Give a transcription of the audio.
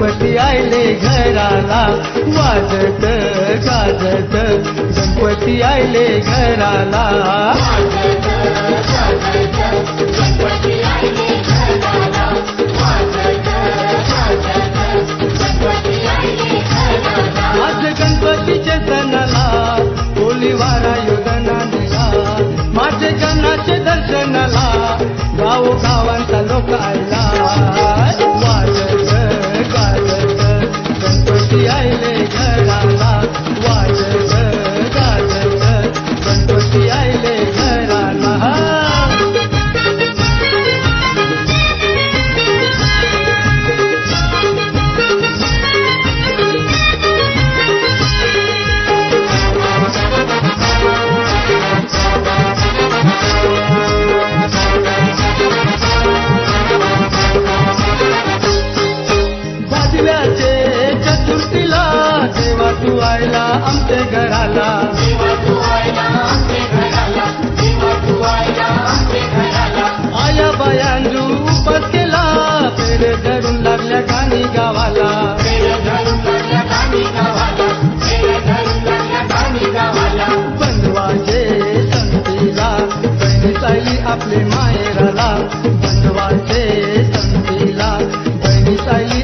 गणपती आयले घराला वाजत गाजत. गणपती आयले घराला आपले मायराला बंधवाचे संतीला बहिणी सायली